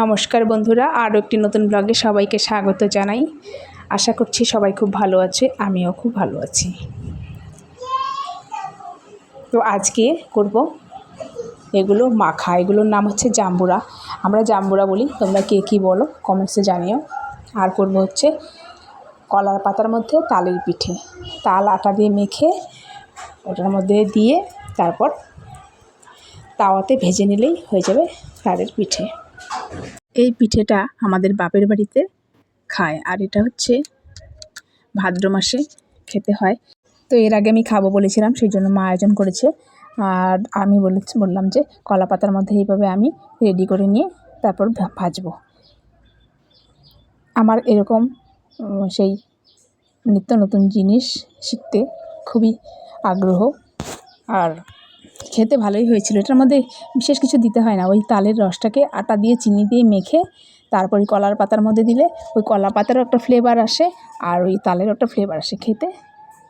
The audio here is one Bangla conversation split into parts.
নমস্কার বন্ধুরা, আরও একটি নতুন ব্লগে সবাইকে স্বাগত জানাই। আশা করছি সবাই খুব ভালো আছে, আমিও খুব ভালো আছি। তো আজকে করব এগুলো মাখা, এগুলোর নাম হচ্ছে জাম্বুরা। আমরা জাম্বুরা বলি, তোমরা কে কী বলো কমেন্টসে জানিও। আর করব হচ্ছে কলার পাতার মধ্যে তালের পিঠে। তাল আটা দিয়ে মেখে ওটার মধ্যে দিয়ে তারপর তাওয়াতে ভেজে নিলেই হয়ে যাবে তালের পিঠে। এই পিঠেটা আমাদের বাপের বাড়িতে খায়, আর এটা হচ্ছে ভাদ্র মাসে খেতে হয়। তো এর আগে আমি খাব বলেছিলাম, সেই জন্য মা আয়োজন করেছে। আর আমি বলেছি, বললাম যে কলা পাতার মধ্যে এইভাবে আমি রেডি করে নিয়ে তারপর ভাজবো। আমার এরকম সেই নিত্য নতুন জিনিস শিখতে খুবই আগ্রহ। আর খেতে ভালোই হয়েছিল। এটার মধ্যে বিশেষ কিছু দিতে হয় না। ওই তালের রসটাকে আটা দিয়ে চিনি দিয়ে মেখে তারপর ওই কলার পাতার মধ্যে দিলে ওই কলা পাতারও একটা ফ্লেভার আসে আর ওই তালেরও একটা ফ্লেভার আসে। খেতে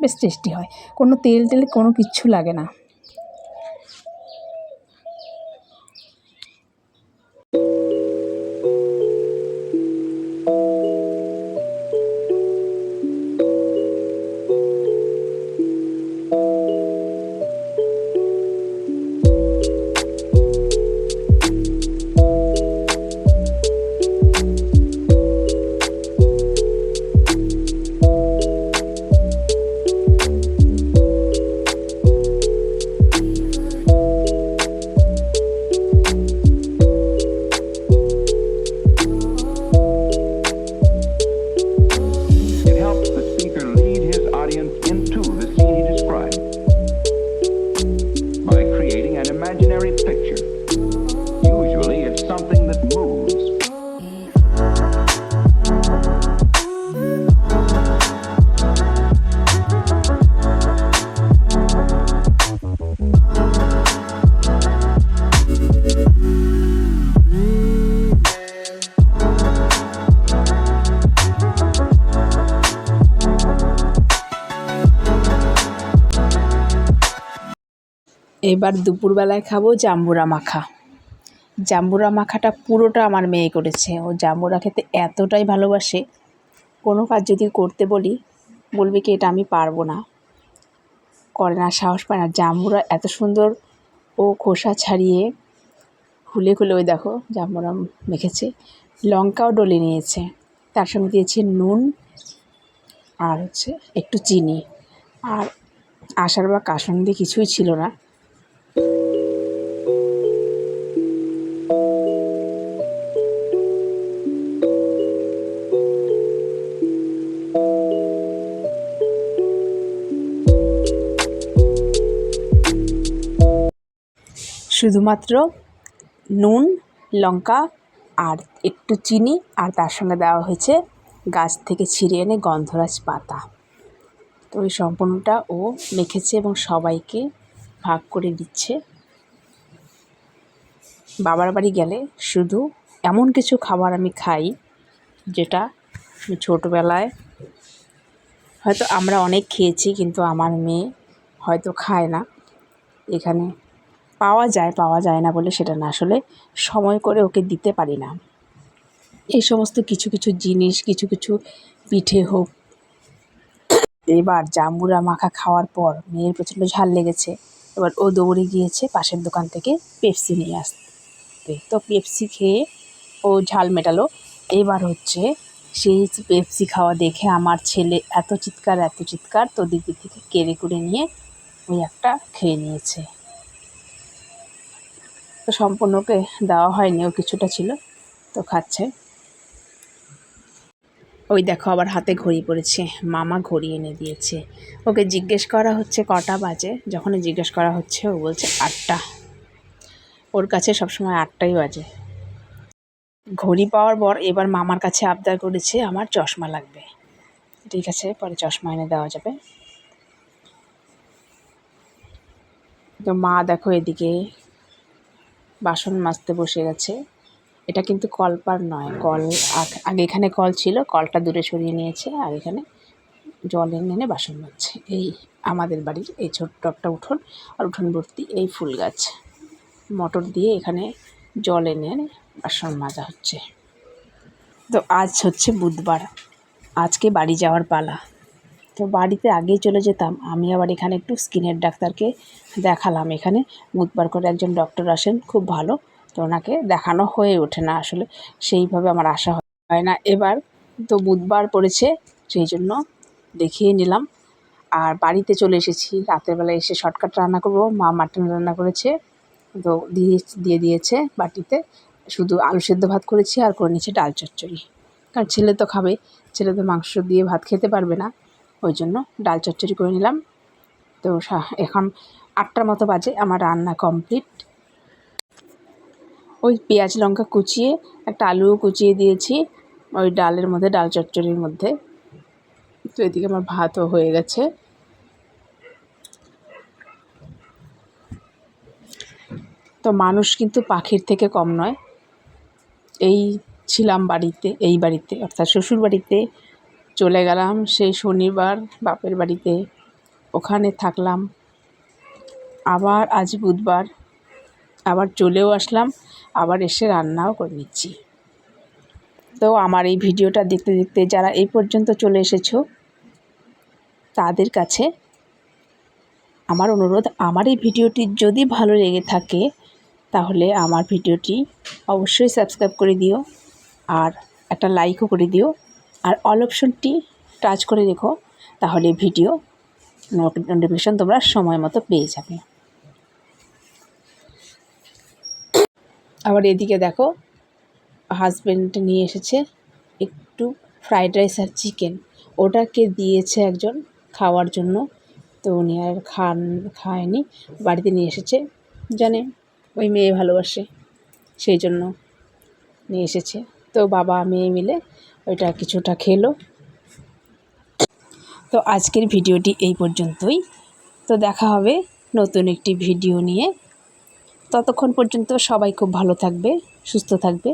বেশ টেস্টি হয়। কোনো তেল টেল কোনো কিচ্ছু লাগে না। এবার দুপুরবেলায় খাব জাম্বুরা মাখা। জাম্বুরা মাখাটা পুরোটা আমার মেয়ে করেছে। ও জাম্বুরা খেতে এতটাই ভালোবাসে। কোনো কাজ যদি করতে বলি, বলবে কি, এটা আমি পারব না। করে না, সাহস পায় না। জাম্বুরা এত সুন্দর ও খোসা ছাড়িয়ে খুলে খুলে, ওই দেখো, জাম্বুরা মেখেছে। লঙ্কাও ডলে নিয়েছে। তার সঙ্গে দিয়েছে নুন আর হচ্ছে একটু চিনি। আর আষাঢ় বা কাসন্দি কিছুই ছিল না। শুধুমাত্র নুন, লঙ্কা আর একটু চিনি আর তার সঙ্গে দেওয়া হয়েছে গাছ থেকে ছিঁড়ে এনে গন্ধরাজ পাতা। তো ওই সম্পূর্ণটা ও মেখেছে এবং সবাইকে ভাগ করে দিচ্ছে বাবার বাড়ি গেলে শুধু এমন কিছু খাবার আমি খাই যেটা ছোটোবেলায় হয়তো আমরা অনেক খেয়েছি কিন্তু আমার মেয়ে হয়তো খায় না। এখানে পাওয়া যায় পাওয়া যায় না বলে সেটা না। আসলে সময় করে ওকে দিতে পারি না। এই সমস্ত কিছু কিছু জিনিস, কিছু কিছু পিঠে হোক। এবার জাম্বুরা মাখা খাওয়ার পর মেয়ের প্রচণ্ড ঝাল লেগেছে। এবার ও দৌড়ে গিয়েছে পাশের দোকান থেকে পেপসি নিয়ে আসতে। তো পেপসি খেয়ে ও ঝাল মেটালো। এবার হচ্ছে সেই পেপসি খাওয়া দেখে আমার ছেলে এত চিৎকার এত চিৎকার, তো দিদি থেকে কেড়ে কুড়ে নিয়ে ওই একটা খেয়ে নিয়েছে। তো সম্পূর্ণকে দেওয়া হয়নি, ও কিছুটা ছিল, তো খাচ্ছে। ওই দেখো আবার হাতে ঘড়ি পড়েছে মামা ঘড়ি এনে দিয়েছে। ওকে জিজ্ঞেস করা হচ্ছে কটা বাজে, যখনই জিজ্ঞেস করা হচ্ছে ও বলছে আটটা। ওর কাছে সবসময় আটটাই বাজে। ঘড়ি পাওয়ার পর এবার মামার কাছে আবদার করেছে, আমার চশমা লাগবে। ঠিক আছে, পরে চশমা এনে দেওয়া যাবে। তো মা দেখো এদিকে বাসন মাজতে বসে গেছে। এটা কিন্তু কলপার নয়, কল আগ- এখানে কল ছিল, কলটা দূরে সরিয়ে নিয়েছে আর এখানে জল এনে এনে বাসন মাজছে। এই আমাদের বাড়ির এই ছোট্ট একটা উঠোন আর উঠোন ভর্তি এই ফুল গাছ। মোটর দিয়ে এখানে জল এনে এনে বাসন মাজা হচ্ছে। তো আজ হচ্ছে বুধবার। আজকে বাড়ি যাওয়ার পালা। তো বাড়িতে আগেই চলে যেতাম। আমি আবার এখানে একটু স্কিনের ডাক্তারকে দেখালাম এখানে। বুধবার করে একজন ডক্টর আসেন, খুব ভালো। তো ওনাকে দেখানো হয়ে ওঠে না আসলে। সেইভাবে আমার আশা হয় না। এবার তো বুধবার পড়েছে, সেই জন্য দেখিয়ে নিলাম। আর বাড়িতে চলে এসেছি। রাতের বেলা এসে শর্টকাট রান্না করব। মা মাটন রান্না করেছে। তো দিয়ে দিয়ে দিয়েছে বাটিতে। শুধু আলু সেদ্ধ ভাত করেছি আর করে নিয়েছি ডাল চচ্চড়ি। কারণ ছেলে তো খাবে। ছেলে তো মাংস দিয়ে ভাত খেতে পারবে না। ওই জন্য ডাল চচ্চড়ি করে নিলাম। তো এখন আটটার মতো বাজে, আমার রান্না কমপ্লিট। ওই পেঁয়াজ লঙ্কা কুচিয়ে, একটা আলুও কুচিয়ে দিয়েছি, ওই ডালের মধ্যে, ডাল চচ্চড়ির মধ্যে। তো এদিকে আমার ভাতও হয়ে গেছে। তো মানুষ কিন্তু পাখির থেকে কম নয়। এই ছিলাম বাড়িতে, এই বাড়িতে, অর্থাৎ শ্বশুর বাড়িতে চলে গেলাম সেই শনিবার বাপের বাড়িতে। ওখানে থাকলাম। আবার আজ বুধবার। আবার চলেও আসলাম, আবার এসে রান্নাও করে নিচ্ছি। তো আমার এই ভিডিওটা দেখতে দেখতে যারা এই পর্যন্ত চলে এসেছ, তাদের কাছে আমার অনুরোধ, আমার এই ভিডিওটি যদি ভালো লেগে থাকে, তাহলে আমার ভিডিওটি অবশ্যই সাবস্ক্রাইব করে দিও, আর একটা লাইকও করে দিও। আর অল অপশনটি টাচ করে রেখো, তাহলে ভিডিও নোটিফিকেশন তোমরা সময় মতো পেয়ে যাবে। আবার এদিকে দেখো হাজব্যান্ড নিয়ে এসেছে একটু ফ্রাইড রাইস আর চিকেন ওটাকে দিয়েছে একজন খাওয়ার জন্য, তো উনি আর খান, খায়নি। বাড়িতে নিয়ে এসেছে, জানে, ওই মেয়ে ভালোবাসে, সেই জন্য নিয়ে এসেছে। তো বাবা মেয়ে মিলে ওইটা কিছুটা খেলো। তো আজকের ভিডিওটি এই পর্যন্তই। তো দেখা হবে নতুন একটি ভিডিও নিয়ে। ততক্ষণ পর্যন্ত সবাই খুব ভালো থাকবে, সুস্থ থাকবে।